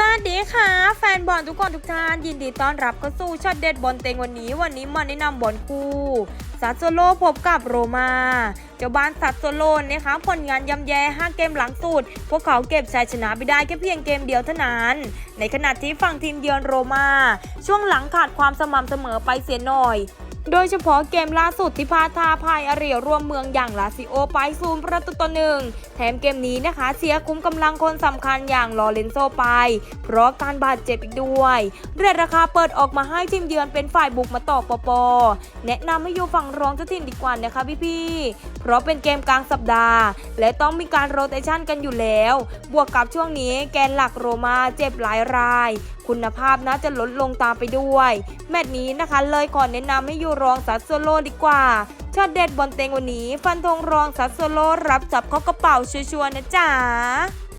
สวัสดีค่ะ แฟนบอลทุกคนทุกท่าน ยินดีต้อนรับเข้าสู่ช็อตเด็ดบอลเต็งวันนี้ วันนี้มาแนะนำบอลคู่ซัตโซโลพบกับโรมาเจ้าบ้านซัตโซโลนะคะผลงานยำแย่5เกมหลังสุด พวกเขาเก็บชัยชนะไปได้แค่เพียงเกมเดียวเท่านั้น ในขณะที่ฝั่งทีมเยือนโรมา ช่วงหลังขาดความสม่ำเสมอไปเสียหน่อย โดยเฉพาะเกมล่าสุดที่พาทาพายอาเรียร่วมเมืองอย่างลาซิโอไปซูมประตูต่อหนึ่งแถมเกมนี้นะคะ เสียคุ้มกำลังคนสำคัญอย่างลอเรนโซไป เพราะการบาดเจ็บอีกด้วย เรทราคาเปิดออกมาให้ทีมเยือนเป็นฝ่ายบุกมาต่อปอปอแนะนำให้อยู่ฝั่งรองเจ้าถิ่นดีกว่านะคะพี่ๆ เพราะเป็นเกมกลางสัปดาห์ และต้องมีการโรเตชันกันอยู่แล้ว บวกกับช่วงนี้แกนหลักโรมาเจ็บหลายราย คุณภาพน่าจะลดลงตามไปด้วย แมตช์นี้นะคะเลยขอแนะนำให้อยู่รองซัสโซโลดีกว่าช็อตเด็ดบอลเต็งวันนี้ ฟันธงรองซัสโซโลรับจับเข้ากระเป๋าชัวร์ๆนะจ๊ะ